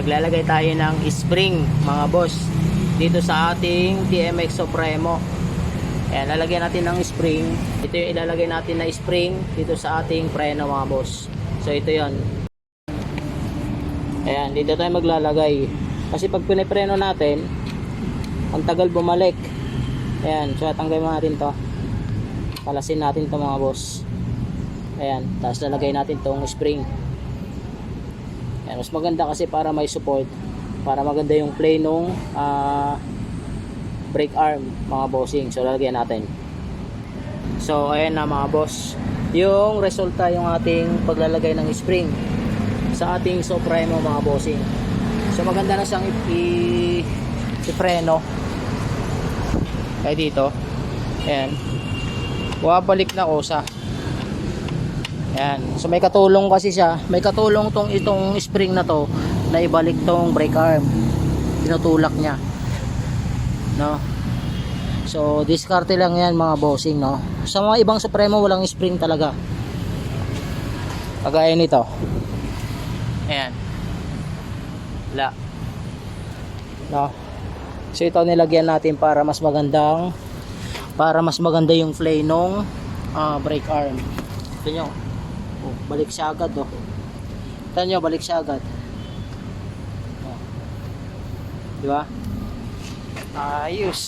maglalagay tayo ng spring mga boss dito sa ating TMX Supremo. Ayan, lalagyan natin ng spring. Ito yung ilalagay natin na spring dito sa ating preno mga boss. So ito yon Ayan, dito tayo maglalagay. Kasi pag pinipreno natin ang tagal bumalik. Ayan, so tanggalin natin to. Palasin natin to mga boss. Ayan, tapos lalagay natin tong spring Ayan, mas maganda kasi para may support para maganda yung play nung ah, brake arm mga bossing. So lalagyan natin. So ayan na mga boss. Yung resulta yung ating paglalagay ng spring sa ating Supremo mga bossing. So maganda na siyang i-preno. Kaya dito. Ayan. Wabalik na kosa Ayan. So may katulong kasi siya. May katulong tong itong spring na to na ibalik tong brake arm. Tinutulak niya. No? So diskarte lang yan mga bossing no. Sa mga ibang Supremo walang spring talaga. Kagaya nito. Ayan. Wala. No. So ito nilagyan natin para mas magandang para mas maganda yung play nung ah, brake arm. Ito nyo. Oh, balik siya agad oh. Kita nyo, balik siya agad. Oh. Di ba? Ayos.